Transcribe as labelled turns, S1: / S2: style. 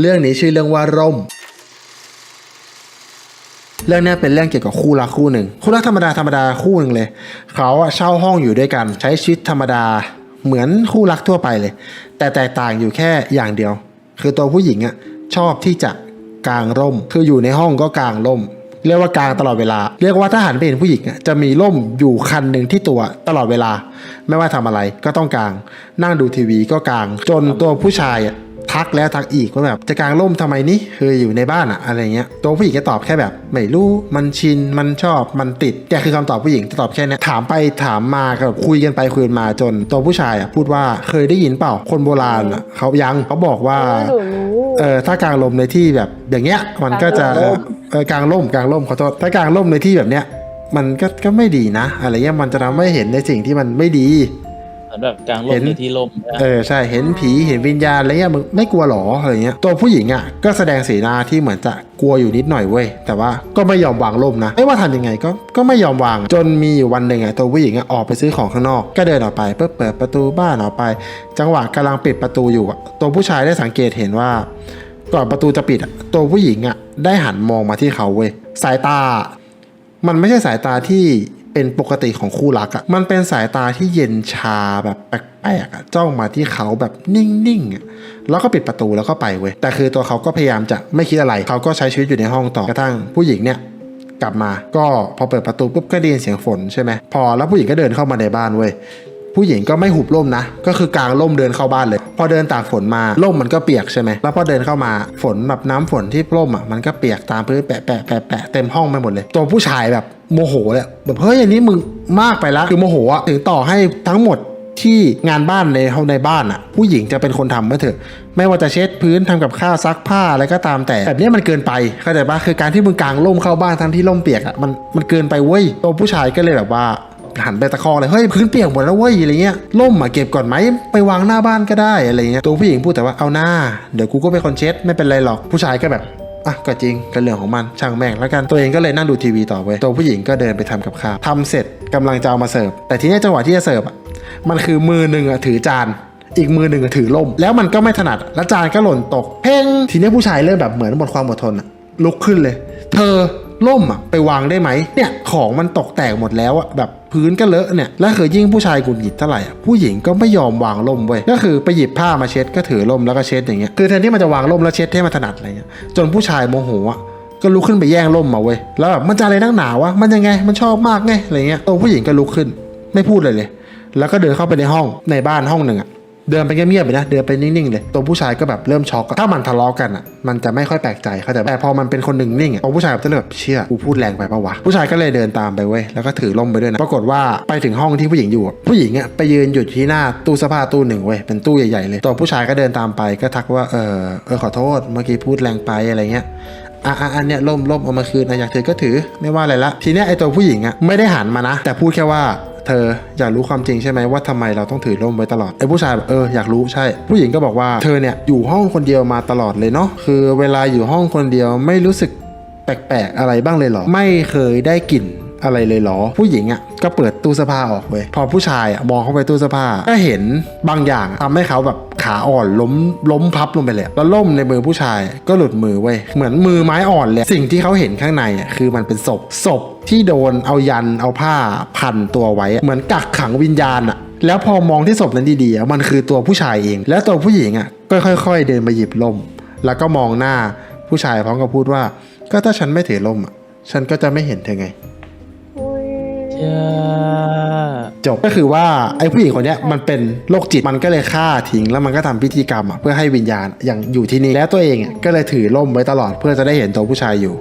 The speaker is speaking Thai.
S1: เรื่องนี้ชื่อเรื่องว่าร่ม เรื่องนี้เป็นเรื่องเกี่ยวกับคู่รักคู่หนึ่ง คู่รักธรรมดาธรรมดาคู่หนึ่งเลย เขาอะเช่าห้องอยู่ด้วยกัน ใช้ชีวิตธรรมดาเหมือนคู่รักทั่วไปเลย แต่แตกต่างอยู่แค่อย่างเดียว คือตัวผู้หญิงอะชอบที่จะกางร่ม คืออยู่ในห้องก็กางร่ม เรียกว่ากางตลอดเวลา เรียกว่าถ้าหันไปเห็นผู้หญิงอะจะมีร่มอยู่คันหนึ่งที่ตัวตลอดเวลา ไม่ว่าทำอะไรก็ต้องกาง นั่งดูทีวีก็กาง จนตัวผู้ชายอะ ทักแล้วทักอีกว่าแบบจะกางร่มทำไมนี่คืออยู่ในบ้านอะอะไรเงี้ยตัวผู้หญิงก็ตอบแค่แบบ ไม่รู้มันชินมันชอบมันติดแกคือคำตอบผู้หญิงจะตอบแค่เนี้ยถามไปถามมาก็แบบคุยกันไปคุยกันมาจนตัวผู้ชายอะพูดว่าเคยได้ยินเปล่าคนโบราณอะเขายังเขาบอกว่า
S2: หนูรู้
S1: เออถ้ากางลมในที่แบบอย่างเงี้ยมันก็จะ
S2: กางร่ม
S1: เออกางร่มกางร่มขอโทษถ้ากางร่มในที่แบบเนี้ยมันก็ก็ไม่ดีนะ อะไรเงี้ยมันจะทำให้เห็นในสิ่งที่มันไม่ดี
S3: เหมือนแบบกลางร่
S1: เห็
S3: ม
S1: น
S3: ในที่ร่มนะ
S1: เออใช่เห็นผีเห็นวิญญาณอะไรเงี้ยมึงไม่กลัวหรออะไรเงี้ยตัวผู้หญิงอะก็แสดงสีหน้าที่เหมือนจะกลัวอยู่นิดหน่อยเว้ยแต่ว่าก็ไม่ยอมวางร่มนะไม่ว่าทำยังไงก็ก็ไม่ยอมวาง จนมีอยู่วันหนึ่งอะตัวผู้หญิงอะออกไปซื้อของข้างนอก ก็เดินออกไปเพื่อเปิดประตูบ้านออกไป จังหวะกำลังปิดประตูอยู่อะตัวผู้ชายได้สังเกตเห็นว่าก่อนประตูจะปิดอะตัวผู้หญิงอะได้หันมองมาที่เขาเว้ยสายตา มันไม่ใช่สายตาที่ เป็นปกติของคู่รักอะมันเป็นสายตาที่เย็นชาแบบแปลกๆอะจ้องมาที่เขาแบบนิ่งๆอะแล้วก็ปิดประตูแล้วก็ไปเว้ยแต่คือตัวเขาก็พยายามจะไม่คิดอะไร เขาก็ใช้ชีวิตอยู่ในห้องต่อกระทั่งผู้หญิงเนี่ยกลับมาก็พอเปิดประตูปุ๊บก็ได้ยินเสียงฝนใช่ไหมพอแล้วผู้หญิงก็เดินเข้ามาในบ้านเว้ยผู้หญิงก็ไม่หุบร่มนะ ก็คือกลางร่มเดินเข้าบ้านเลย พอเดินตากฝนมาร่มมันก็เปียกใช่ไหมแล้วพอเดินเข้ามาฝนแบบน้ำฝนที่ร่มอะมันก็เปียกตามพื้นแปะแปะแปะแปะเต็มห้องไปหมดเลย ตัวผู้ชายแบบ โมโหเลยแบบเฮ้ยอันนี้มึงมากไปแล้วคือโมโหอะถึงต่อให้ทั้งหมดที่งานบ้านในห้องในบ้านอะผู้หญิงจะเป็นคนทำก็เถอะ ไม่ว่าจะเช็ดพื้นทำกับข้าวซักผ้าอะไรก็ตามแต่แบบนี้มันเกินไปเข้าใจปะคือการที่มึงกางร่มเข้าบ้านทั้งที่ร่มเปียกอะมันมันเกินไปเว้ยตัวผู้ชายก็เลยแบบว่าหันไปตะคอกเลยเฮ้ยพื้นเปียกหมดแล้วเว้ยอะไรเงี้ยล่มอะเก็บก่อนไหมไปวางหน้าบ้านก็ได้อะไรเงี้ยตัวผู้หญิงพูดแต่ว่าเอาหน้า เดี๋ยวกูก็เป็นคนเช็ดไม่เป็นไรหรอกผู้ชายก็แบบ อะก็จริงก็เรื่องของมันช่างแม่งแล้วกันตัวเองก็เลยนั่งดูทีวีต่อเว้ยตัวผู้หญิงก็เดินไปทำกับข้าวทำเสร็จกำลังจะเอามาเสิร์ฟแต่ทีนี้จังหวะที่จะเสิร์ฟอะมันคือมือหนึ่งอะถือจานอีกมือหนึ่งอะถือล่ม แล้วมันก็ไม่ถนัด แล้วจานก็หล่นตก เพ่งทีนี้ผู้ชายเริ่มแบบเหมือนหมดความอดทนอะลุกขึ้นเลย เธอ ล่มอะไปวางได้ไหมเนี่ยของมันตกแตกหมดแล้วอะแบบพื้นก็เลอะเนี่ยแล้วคือยิ่งผู้ชายกุนหงิดเท่าไหร่อะผู้หญิงก็ไม่ยอมวางล่มเว้ยก็คือไปหยิบผ้ามาเช็ดก็ถือล่มแล้วก็เช็ดอย่างเงี้ยคือแทนที่มันจะวางล่มแล้วเช็ดให้มันถนัดอะไรเงี้ยจนผู้ชายโมโหอะก็ลุกขึ้นไปแย่งล่มมาเว้ยแล้วแบบมันจะอะไรนักหนาวะมันยังไงมันชอบมากไงอะไรเงี้ยตัวผู้หญิงก็ลุกขึ้น ไม่พูดเลยเลย แล้วก็เดินเข้าไปในห้องในบ้านห้องหนึ่งอะ เดินไปเงียบๆไปนะเดินไปนิ่งๆเลยตัวผู้ชายก็แบบเริ่มช็อกถ้ามันทะเลาะกันอะมันจะไม่ค่อยแปลกใจเขาแต่พอมันเป็นคนหนึ่งนิ่งอะตัวผู้ชายจะเริ่มแบบเชื่อกูพูดแรงไปปะวะผู้ชายก็เลยเดินตามไปเว้ยแล้วก็ถือล่มไปด้วยนะปรากฏว่าไปถึงห้องที่ผู้หญิงอยู่ผู้หญิงอะไปยืนหยุดที่หน้าตู้เสื้อผ้าตู้หนึ่งเว้ยเป็นตู้ใหญ่ๆเลยตัวผู้ชายก็เดินตามไปก็ทักว่าเออเออขอโทษเมื่อกี้พูดแรงไปอะไรเงี้ยอะอะอันเนี้ยล่มล่มเอามาคืนนะอยากถือก็ถือไม่ว่าอะไรละทีเนี้ยไอตัวผู้หญิงอะไม่ได้หันมานะ แต่พูดแค่ว่า เธออยากรู้ความจริงใช่ไหมว่าทำไมเราต้องถือร่มไว้ตลอดไอ้ผู้ชายแบบเอออยากรู้ใช่ ผู้หญิงก็บอกว่าเธอเนี่ยอยู่ห้องคนเดียวมาตลอดเลยเนาะคือเวลาอยู่ห้องคนเดียวไม่รู้สึกแปลกๆอะไรบ้างเลยเหรอ ไม่เคยได้กลิ่น อะไรเลยเหรอ ผู้หญิงอะก็เปิดตู้เสื้อผ้าออกเว้ยพอผู้ชายอะมองเข้าไปตู้เสื้อผ้าก็เห็นบางอย่างทำให้เขาแบบขาอ่อนล้มล้มพับลงไปเลยแล้วล่มในมือผู้ชายก็หลุดมือเว้ยเหมือนมือไม้อ่อนเลยสิ่งที่เขาเห็นข้างในอะคือมันเป็นศพศพที่โดนเอายันเอาผ้าพันตัวไว้ เหมือนกักขังวิญญาณอะแล้วพอมองที่ศพนั้นดีๆ มันคือตัวผู้ชายเอง แล้วตัวผู้หญิงอะก็ค่อยๆ เดินมาหยิบล่ม แล้วก็มองหน้าผู้ชายพร้อมกับพูดว่า ก็ถ้าฉันไม่ถือล่มอะ ฉันก็จะไม่เห็นเธอไง
S3: จ
S1: บก็คือว่าไอ้ผู้หญิงคนเนี้ยมันเป็นโรคจิตมันก็เลยฆ่าทิ้งแล้วมันก็ทำพิธีกรรมอะเพื่อให้วิญญาณอย่างอยู่ที่นี่แล้วตัวเองก็เลยถือล่มไว้ตลอดเพื่อจะได้เห็นตัวผู้ชายอยู่